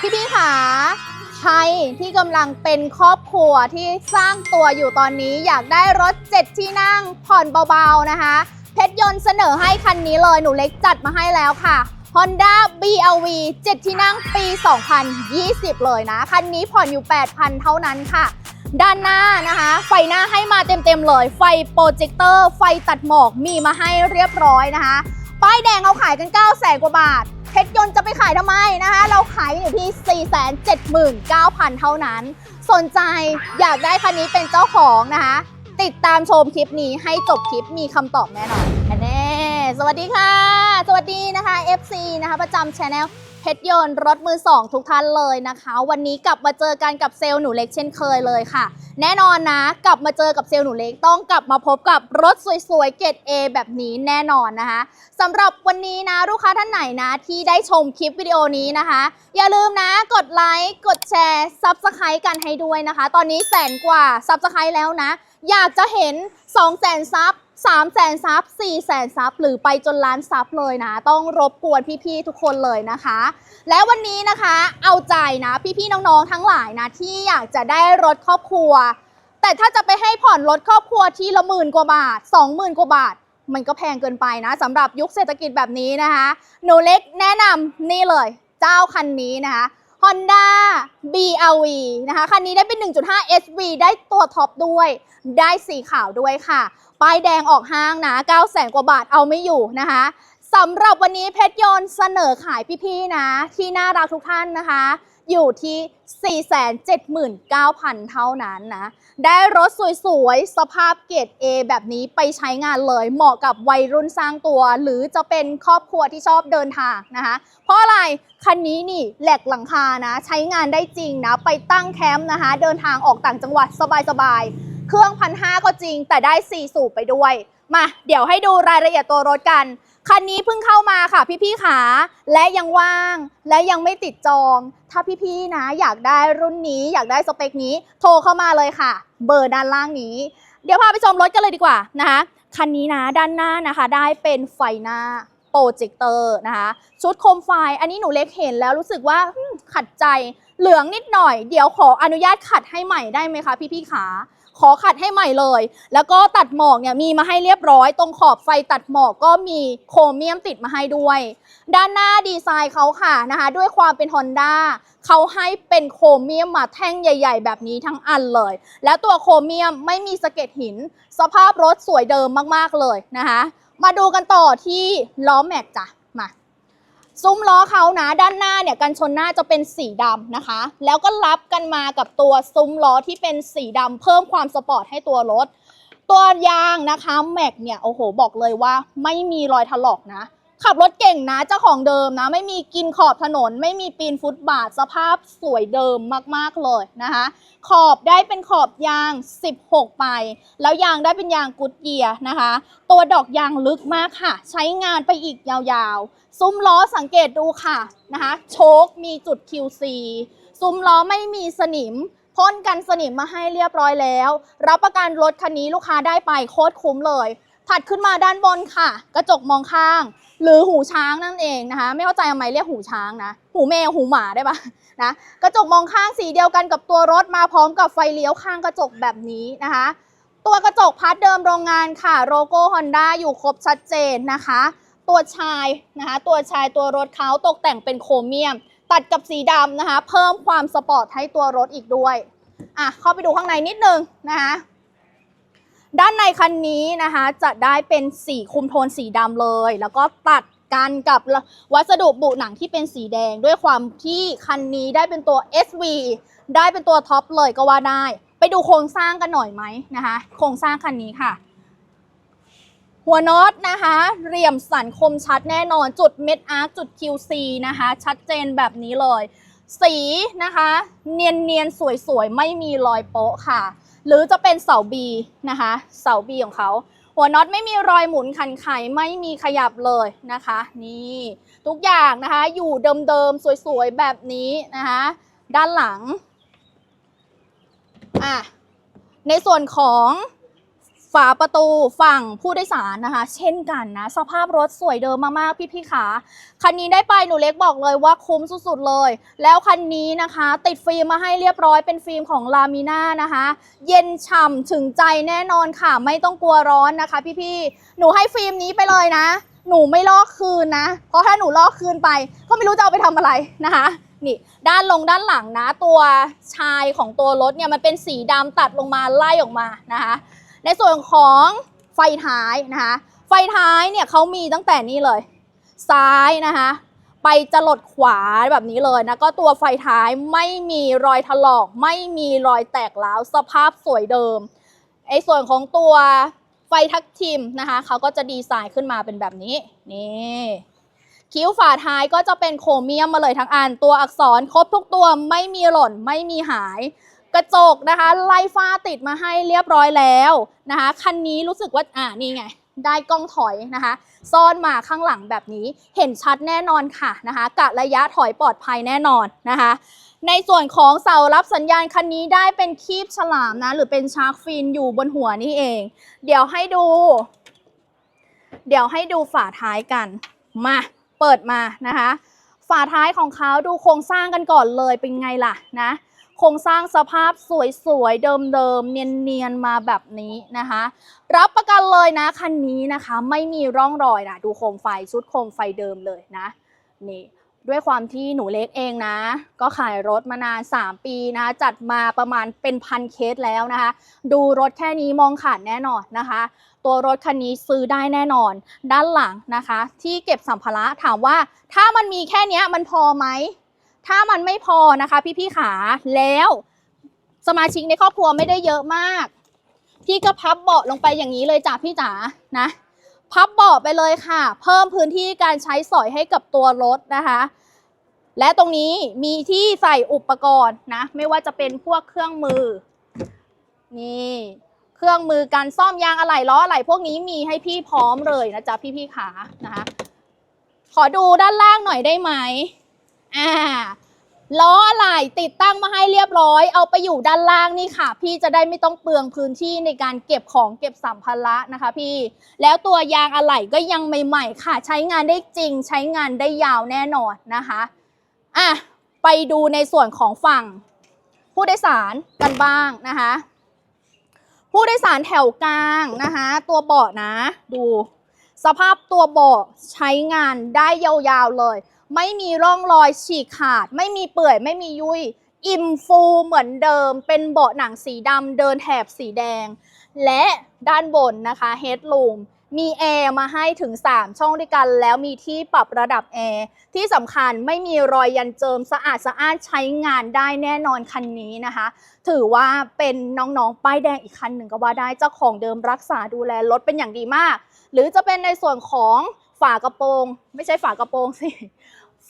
พี่พี่ๆคะใครที่กำลังเป็นครอบครัวที่สร้างตัวอยู่ตอนนี้อยากได้รถ 7 ที่นั่งผ่อนเบาๆนะคะ เพชรยนต์เสนอให้คันนี้เลยหนูเล็กจัดมาให้แล้วค่ะ Honda BRV 7 ที่นั่งปี 2020 เลยนะ คันนี้ผ่อนอยู่ 8,000 เท่านั้นค่ะ ด้านหน้านะคะ ไฟหน้าให้มาเต็มๆเลย ไฟโปรเจคเตอร์ ไฟตัดหมอกมีมาให้เรียบร้อยนะคะ ป้ายแดงเขาขายกัน 9 0 0 0 0กว่าบาท เพชรยนต์จะไปขายทำไมนะคะ เราขายอยู่ที่ 479,000 เท่านั้น สนใจอยากได้คันนี้เป็นเจ้าของนะคะ ติดตามชมคลิปนี้ให้จบคลิปมีคำตอบแน่นอนแน่สวัสดีค่ะ สวัสดีนะคะ FC นะคะประจำช anel เพชรยนต์รถมือสองทุกท่านเลยนะคะ วันนี้กลับมาเจอกันกับเซลล์หนูเล็กเช่นเคยเลยค่ะ แน่นอนนะกลับมาเจอกับเซลล์หนูเล็กต้องกลับมาพบกับรถสวยๆเกรด A แบบนี้แน่นอนนะคะสำหรับวันนี้นะลูกค้าท่านไหนนะ ที่ได้ชมคลิปวิดีโอนี้นะคะ อย่าลืมนะกดไลค์กดแชร์ซับสไครต์กันให้ด้วยนะคะ ตอนนี้แสนกว่าซับสไครต์แล้วนะ อยากจะเห็น2 0 0แสนซับ 3แสนซับ4แสนซับหรือไปจนล้านซับเลยนะ ต้องรบกวนพี่ๆทุกคนเลยนะคะ และวันนี้นะคะเอาใจนะพี่ๆน้องๆทั้งหลายนะที่อยากจะได้รถครอบครัว แต่ถ้าจะไปให้ผ่อนรถครอบครัวที่ละหมื่นกว่าบาท 20,000กว่าบาท มันก็แพงเกินไปนะสำหรับยุคเศรษฐกิจแบบนี้นะคะหนูเล็กแนะนำนี่เลย เจ้าคันนี้นะคะ Honda BRV นะคะ คันนี้ได้เป็น 1.5 SV ได้ตัวท็อปด้วย ได้สีขาวด้วยค่ะ ป้ายแดงออกห้างนะ9แสนกว่าบาทเอาไม่อยู่นะคะสำหรับวันนี้เพชรยนต์เสนอขายพี่ๆนะ ที่น่ารักทุกท่านนะคะ อยู่ที่ 479,000 เท่านั้นนะ ได้รถสวยๆ สภาพเกรด A แบบนี้ไปใช้งานเลย เหมาะกับวัยรุ่นสร้างตัว หรือจะเป็นครอบครัวที่ชอบเดินทางนะคะ เพราะอะไร คันนี้นี่แหลกหลังคานะ ใช้งานได้จริงนะ ไปตั้งแคมป์นะคะ เดินทางออกต่างจังหวัดสบายๆ เครื่องพันห้าก็จริง แต่ได้ 4 สูบไปด้วย มา เดี๋ยวให้ดูรายละเอียดตัวรถกัน คันนี้เพิ่งเข้ามาค่ะพี่ๆขา และยังว่าง และยังไม่ติดจอง ถ้าพี่ๆนะ อยากได้รุ่นนี้ อยากได้สเปคนี้ โทรเข้ามาเลยค่ะ เบอร์ด้านล่างนี้ เดี๋ยวพาไปชมรถกันเลยดีกว่านะคะ คันนี้นะด้านหน้านะคะ ได้เป็นไฟหน้า โปรเจคเตอร์นะคะชุดโคมไฟ อันนี้หนูเล็กเห็นแล้วรู้สึกว่าขัดใจเหลืองนิดหน่อย เดี๋ยวขออนุญาตขัดให้ใหม่ได้ไหมคะพี่ๆขาขอขัดให้ใหม่เลย แล้วก็ตัดหมอกเนี่ยมีมาให้เรียบร้อย ตรงขอบไฟตัดหมอกก็มีโครเมียมติดมาให้ด้วย ด้านหน้าดีไซน์เขาค่ะนะคะ ด้วยความเป็น Honda เขาให้เป็นโครเมียมมาแท่งใหญ่ ๆ แบบนี้ทั้งอันเลย แล้วตัวโครเมียมไม่มีสะเก็ดหิน สภาพรถสวยเดิมมากๆเลยนะคะ มาดูกันต่อที่ล้อแม็กจ้ะมาซุ้มล้อเขานะด้านหน้าเนี่ยกันชนหน้าจะเป็นสีดำนะคะ แล้วก็รับกันมากับตัวซุ้มล้อที่เป็นสีดำเพิ่มความสปอร์ตให้ตัวรถ ตัวยางนะคะแม็กเนี่ยโอ้โหบอกเลยว่าไม่มีรอยถลอกนะ ขับรถเก่งนะเจ้าของเดิมนะ ไม่มีกินขอบถนน ไม่มีปีนฟุตบาทสภาพสวยเดิมมากๆเลยนะคะ ขอบได้เป็นขอบยาง 16 ไป แล้วยางได้เป็นยางกุดเยียร์นะคะ ตัวดอกยางลึกมากค่ะ ใช้งานไปอีกยาวๆ ซุ้มล้อสังเกตดูค่ะนะคะ โชคมีจุด QC ซุ้มล้อไม่มีสนิมพ่นกันสนิมมาให้เรียบร้อยแล้ว รับประกันรถคันนี้ลูกค้าได้ไปโคตรคุ้มเลย ถัดขึ้นมาด้านบนค่ะ กระจกมองข้าง หรือหูช้างนั่นเองนะคะ ไม่เข้าใจทำไมเรียกหูช้างนะ หูแมวหูหมาได้ปะนะ กระจกมองข้างสีเดียวกันกับตัวรถมาพร้อมกับไฟเลี้ยวข้างกระจกแบบนี้นะคะ ตัวกระจกพัดเดิมโรงงานค่ะโลโก้ Honda อยู่ครบชัดเจนนะคะ ตัวชายนะคะ ตัวชายตัวรถเขาตกแต่งเป็นโครเมียม ตัดกับสีดำนะคะ เพิ่มความสปอร์ตให้ตัวรถอีกด้วยอะเข้าไปดูข้างในนิดนึงนะคะ ด้านในคันนี้นะคะจะได้เป็นสีคุมโทนสีดำเลย แล้วก็ตัดกันกับวัสดุบุหนังที่เป็นสีแดง ด้วยความที่คันนี้ได้เป็นตัว SV ได้เป็นตัวท็อปเลยก็ว่าได้ ไปดูโครงสร้างกันหน่อยไหมนะคะ โครงสร้างคันนี้ค่ะ หัวน็อตนะคะเหลี่ยมสันคมชัดแน่นอนจุดเม็ดอาร์คจุด QC นะคะ ชัดเจนแบบนี้เลย สีนะคะ เนียนๆ สวยๆ ไม่มีรอยโป๊ะค่ะ หรือจะเป็นเสาบีนะคะ เสาบีของเขาหัวน็อตไม่มีรอยหมุนคันไขไม่มีขยับเลยนะคะ นี่ทุกอย่างนะคะ อยู่เดิมๆสวยๆแบบนี้นะคะ ด้านหลังอะในส่วนของ ฝาประตูฝั่งผู้โดยสารนะคะ เช่นกันนะ สภาพรถสวยเดิมมากๆ พี่ๆขาคันนี้ได้ไปหนูเล็กบอกเลยว่าคุ้มสุดๆเลย แล้วคันนี้นะคะ ติดฟิล์มมาให้เรียบร้อยเป็นฟิล์มของลามิน่านะคะ เย็นฉ่ำถึงใจแน่นอนค่ะ ไม่ต้องกลัวร้อนนะคะ พี่ๆหนูให้ฟิล์มนี้ไปเลยนะ หนูไม่ลอกคืนนะ เพราะถ้าหนูลอกคืนไป ก็ไม่รู้จะเอาไปทำอะไรนะคะนี่ด้านลงด้านหลังนะตัวชายของตัวรถเนี่ยมันเป็นสีดำตัดลงมาไล่ออกมานะคะ ในส่วนของไฟท้ายนะคะ ไฟท้ายเนี่ยเขามีตั้งแต่นี่เลย ซ้ายนะคะ ไปจรดขวาแบบนี้เลยนะก็ตัวไฟท้ายไม่มีรอยถลอก ไม่มีรอยแตกร้าวสภาพสวยเดิมไอ้ส่วนของตัวไฟทักทิมนะคะเขาก็จะดีไซน์ขึ้นมาเป็นแบบนี้นี่คิ้วฝาท้ายก็จะเป็นโครเมียมมาเลยทั้งอัน ตัวอักษรครบทุกตัวไม่มีหล่นไม่มีหาย กระจกนะคะไล่ฟ้าติดมาให้เรียบร้อยแล้วนะคะคันนี้รู้สึกว่าอ่านี่ไงได้กล้องถอยนะคะ ซ่อนมาข้างหลังแบบนี้เห็นชัดแน่นอนค่ะนะคะกะระยะถอยปลอดภัยแน่นอนนะคะ ในส่วนของเสารับสัญญาณคันนี้ได้เป็นคีบฉลามนะ หรือเป็นชาร์กฟินอยู่บนหัวนี่เอง เดี๋ยวให้ดู เดี๋ยวให้ดูฝาท้ายกัน มาเปิดมานะคะ ฝาท้ายของเขาดูโครงสร้างกันก่อนเลยเป็นไงล่ะนะ โครงสร้างสภาพสวยๆ เดิมๆ เนียนๆ มาแบบนี้นะคะ รับประกันเลยนะคันนี้นะคะไม่มีร่องรอยนะดูโคมไฟชุดโคมไฟเดิมเลยนะนี่ด้วยความที่หนูเล็กเองนะ ก็ขายรถมานาน 3 ปีนะ จัดมาประมาณเป็นพันเคสแล้วนะคะ ดูรถแค่นี้มองขาดแน่นอนนะคะ ตัวรถคันนี้ซื้อได้แน่นอน ด้านหลังนะคะ ที่เก็บสัมภาระถามว่า ถ้ามันมีแค่นี้มันพอไหม ถ้ามันไม่พอนะคะพี่ๆขาแล้วสมาชิกในครอบครัวไม่ได้เยอะมาก พี่ก็พับเบาะลงไปอย่างนี้เลยจ้ะพี่จ๋านะ พับเบาะไปเลยค่ะ เพิ่มพื้นที่การใช้สอยให้กับตัวรถนะคะ และตรงนี้มีที่ใส่อุปกรณ์นะ ไม่ว่าจะเป็นพวกเครื่องมือ นี่เครื่องมือการซ่อมยางอะไหล่ล้ออะไหล่พวกนี้มีให้พี่พร้อมเลยนะจ๊ะพี่ๆขานะคะ ขอดูด้านล่างหน่อยได้ไหม อ่าล้ออะไหล่ติดตั้งมาให้เรียบร้อย เอาไปอยู่ด้านล่างนี่ค่ะ พี่จะได้ไม่ต้องเปลืองพื้นที่ในการเก็บของเก็บสัมภาระนะคะ พี่ แล้วตัวยางอะไหล่ก็ยังใหม่ ๆ ค่ะ ใช้งานได้จริง ใช้งานได้ยาวแน่นอนนะคะอะไปดูในส่วนของฝั่ง ผู้โดยสารกันบ้างนะคะ ผู้โดยสารแถวกลางนะคะ ตัวเบาะนะ ดู สภาพตัวเบาะใช้งานได้ยาวๆเลย ไม่มีร่องรอยฉีกขาด ไม่มีเปื่อย ไม่มียุย อิ่มฟูเหมือนเดิม เป็นเบาะหนังสีดำเดินแถบสีแดง และด้านบนนะคะเฮดลูมมีแอร์มาให้ถึง 3 ช่องด้วยกัน แล้วมีที่ปรับระดับแอร์ที่สำคัญไม่มีรอยยันเจิมสะอาดสะอ้านใช้งานได้แน่นอนคันนี้นะคะ ถือว่าเป็นน้องๆ ป้ายแดงอีกคันหนึ่งก็ว่าได้เจ้าของเดิมรักษาดูแลรถเป็นอย่างดีมาก หรือจะเป็นในส่วนของฝากระโปรง ไม่ใช่ฝากระโปรงสิ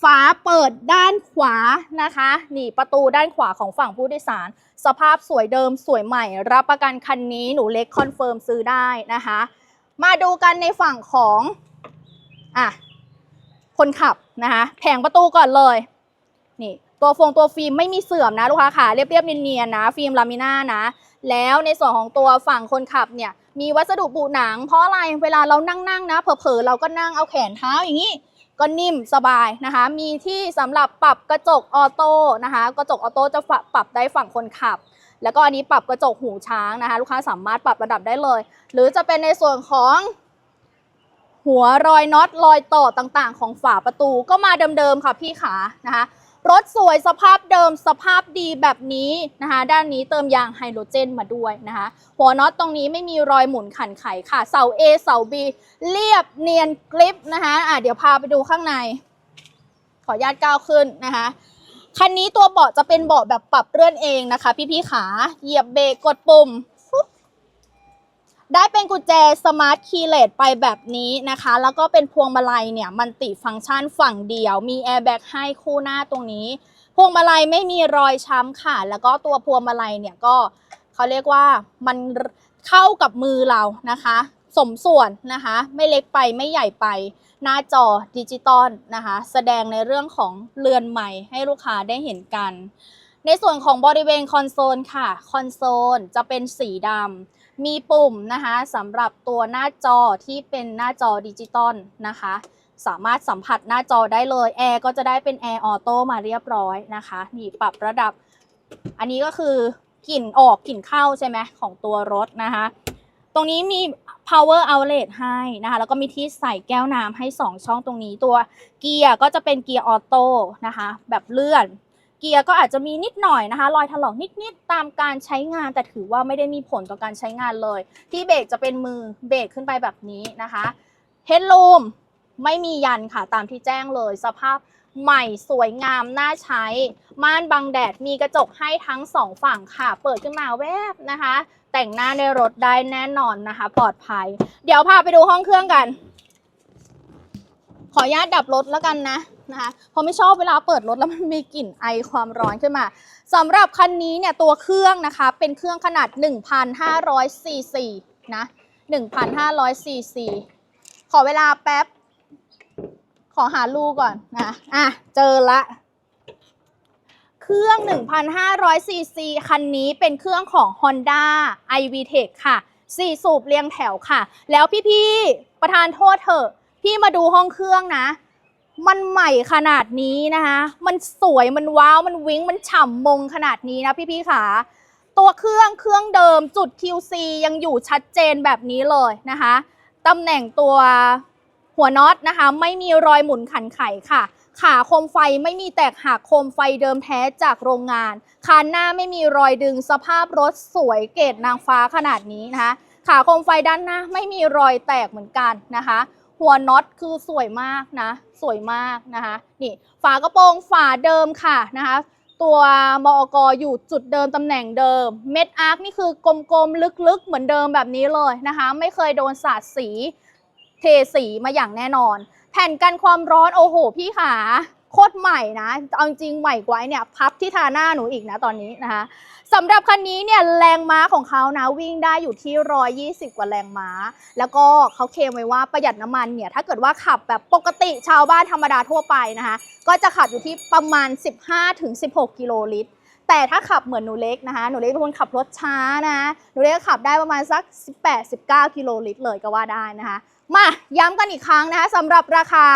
ฝาเปิดด้านขวานะคะ นี่ประตูด้านขวาของฝั่งผู้โดยสาร สภาพสวยเดิมสวยใหม่ รับประกันคันนี้หนูเล็กคอนเฟิร์มซื้อได้นะคะ มาดูกันในฝั่งของอะคนขับนะคะแผงประตูก่อนเลยนี่ตัวฟงตัวฟิล์มไม่มีเสื่อมนะลูกค้าค่ะเรียบๆเนียนๆนะฟิล์มลามิน่านะ แล้วในส่วนของตัวฝั่งคนขับเนี่ยมีวัสดุบุหนัง เพราะอะไรเวลาเรานั่งๆนะเผลอๆเราก็นั่งเอาแขนเท้าอย่างนี้ ก็นิ่มสบายนะคะ มีที่สำหรับปรับกระจกออโต้นะคะ กระจกออโต้จะปรับได้ฝั่งคนขับ แล้วก็อันนี้ปรับกระจกหูช้างนะคะ ลูกค้าสามารถปรับระดับได้เลย หรือจะเป็นในส่วนของหัวรอยน็อตรอยต่อต่างๆ ของฝาประตูก็มาเดิมๆค่ะพี่ขานะคะ รถสวยสภาพเดิมสภาพดีแบบนี้นะคะด้านนี้เติมยางไฮโดรเจนมาด้วยนะคะหัวน็อตตรงนี้ไม่มีรอยหมุนขันไขค่ะ เสา A เสา B เรียบเนียนกริปนะคะอะเดี๋ยวพาไปดูข้างใน ขออนุญาตก้าวขึ้นนะคะคันนี้ตัวเบาะจะเป็นเบาะแบบปรับเลื่อนเองนะคะ พี่ๆขาเหยียบเบรกกดปุ่ม ได้เป็นกุญแจสมาร์ทคีย์เลสไปแบบนี้นะคะ แล้วก็เป็นพวงมาลัยเนี่ยมันติฟังก์ชันฝั่งเดียว มีแอร์แบ็กให้คู่หน้าตรงนี้ พวงมาลัยไม่มีรอยช้ำค่ะ แล้วก็ตัวพวงมาลัยเนี่ยก็เขาเรียกว่ามันเข้ากับมือเรานะคะ สมส่วนนะคะ ไม่เล็กไปไม่ใหญ่ไป หน้าจอดิจิตอลนะคะ แสดงในเรื่องของเรือนใหม่ให้ลูกค้าได้เห็นกัน ในส่วนของบริเวณคอนโซลค่ะ คอนโซลจะเป็นสีดำ มีปุ่มนะคะสำหรับตัวหน้าจอที่เป็นหน้าจอดิจิตอลนะคะ สามารถสัมผัสหน้าจอได้เลยแอร์ก็จะได้เป็นแอร์ออโต้มาเรียบร้อยนะคะนี่ปรับระดับ อันนี้ก็คือกลิ่นออกกลิ่นเข้าใช่ไหมของตัวรถนะคะ ตรงนี้มี power outlet ให้นะคะ แล้วก็มีที่ใส่แก้วน้ำให้ 2 ช่องตรงนี้ตัวเกียร์ก็จะเป็นเกียร์ออโต้นะคะ แบบเลื่อน เกียร์ก็อาจจะมีนิดหน่อยนะคะ รอยถลอกนิดๆตามการใช้งานแต่ถือว่าไม่ได้มีผลต่อการใช้งานเลย ที่เบรกจะเป็นมือเบรกขึ้นไปแบบนี้นะคะเฮดลูมไม่มียันค่ะตามที่แจ้งเลย สภาพใหม่สวยงามน่าใช้ ม่านบังแดดมีกระจกให้ทั้งสองฝั่งค่ะ เปิดขึ้นมาแวบนะคะ แต่งหน้าในรถได้แน่นอนนะคะ ปลอดภัย เดี๋ยวพาไปดูห้องเครื่องกัน ขออนุญาตดับรถแล้วกันนะ นะคะเพราะไม่ชอบเวลาเปิดรถแล้วมันมีกลิ่นไอความร้อนขึ้นมาสำหรับคันนี้เนี่ยตัวเครื่องนะคะเป็นเครื่องขนาด 1,500ซีซีนะ1,500ซีซีขอเวลาแป๊บ ขอหาลูกก่อนนะอะ เจอละ เครื่อง 1,500ซีซีคันนี้เป็นเครื่องของ Honda iVTEC ค่ะ4สูบเรียงแถวค่ะ แล้วพี่ ๆ ประธานโทษเถอะ พี่มาดูห้องเครื่องนะ มันใหม่ขนาดนี้นะคะ มันสวยมันว้าวมันวิ้งมันฉ่ำมงขนาดนี้นะพี่ๆค่ะ ตัวเครื่องเครื่องเดิมจุด QC ยังอยู่ชัดเจนแบบนี้เลยนะคะตำแหน่งตัวหัวน็อตนะคะ ไม่มีรอยหมุนขันไขค่ะ ขาโคมไฟไม่มีแตกหักโคมไฟเดิมแท้จากโรงงาน คานหน้าไม่มีรอยดึงสภาพรถสวยเกรดนางฟ้าขนาดนี้นะคะ ขาโคมไฟด้านหน้าไม่มีรอยแตกเหมือนกันนะคะ หัวน็อตคือสวยมากนะ สวยมากนะคะ นี่ฝากระโปรงฝาเดิมค่ะนะคะ ตัวมอกอยู่จุดเดิมตำแหน่งเดิม เม็ดอาร์คนี่คือกลมๆ ลึกๆ เหมือนเดิมแบบนี้เลยนะคะ ไม่เคยโดนสาดสี เทสีมาอย่างแน่นอน แผ่นกันความร้อนโอ้โหพี่ขา โคตรใหม่นะเอาจริงใหม่กว่าไอ้เนี่ยพับที่ทาหน้าหนูอีกนะตอนนี้นะคะสำหรับคันนี้เนี่ยแรงม้าของเขานะวิ่งได้อยู่ที่ 120 กว่าแรงม้า แล้วก็เขาเคลมไว้ว่าประหยัดน้ำมันเนี่ยถ้าเกิดว่าขับแบบปกติชาวบ้านธรรมดาทั่วไปนะคะก็จะขับอยู่ที่ประมาณ 15-16 กิโลลิตรแต่ถ้าขับเหมือนหนูเล็กนะคะ หนูเล็กเป็นคนขับรถช้านะ หนูเล็กขับได้ประมาณสัก 18-19 กิโลลิตรเลยก็ว่าได้นะคะ มาย้ำกันอีกครั้งนะคะสำหรับราคา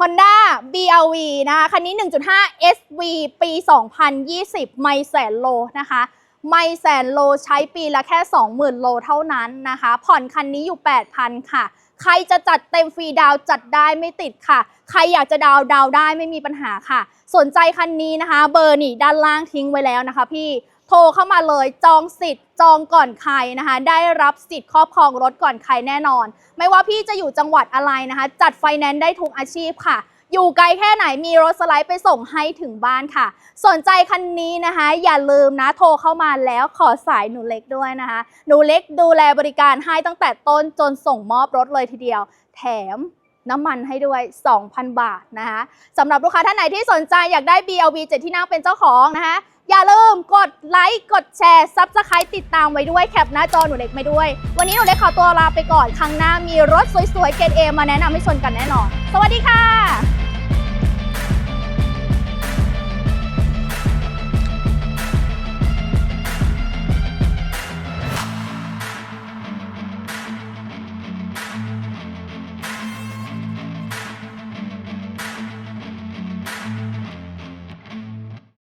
Honda BRV นะคะคันนี้ 1.5 SV ปี 2020 ไม่แสนโลนะคะไม่แสนโลใช้ปีละแค่ 20,000 โลเท่านั้นนะคะ ผ่อนคันนี้อยู่ 8,000 ค่ะ ใครจะจัดเต็มฟรีดาวจัดได้ไม่ติดค่ะ ใครอยากจะดาวดาวได้ไม่มีปัญหาค่ะ สนใจคันนี้นะคะ เบอร์นี่ด้านล่างทิ้งไว้แล้วนะคะพี่ โทรเข้ามาเลยจองสิทธิ์จองก่อนใครนะคะ ได้รับสิทธิ์ครอบครองรถก่อนใครแน่นอน ไม่ว่าพี่จะอยู่จังหวัดอะไรนะคะ จัดไฟแนนซ์ได้ทุกอาชีพค่ะ อยู่ไกลแค่ไหนมีรถสไลด์ไปส่งให้ถึงบ้านค่ะ สนใจคันนี้นะคะ อย่าลืมนะโทรเข้ามาแล้วขอสายหนูเล็กด้วยนะคะ หนูเล็กดูแลบริการให้ตั้งแต่ต้นจนส่งมอบรถเลยทีเดียว แถมน้ำมันให้ด้วย 2,000 บาทนะคะสำหรับลูกค้าท่านไหนที่สนใจอยากได้ BLV 7 ที่นั่งเป็นเจ้าของนะคะ อย่าลืมกดไลค์ กดแชร์ซับสไครต์ติดตามไว้ด้วยแคปหน้าจอหนูเล็กไปด้วย วันนี้หนูเล็กขอตัวลาไปก่อน ครั้งหน้ามีรถสวยๆเกรดเอมาแนะนำให้ชนกันแน่นอน สวัสดีค่ะ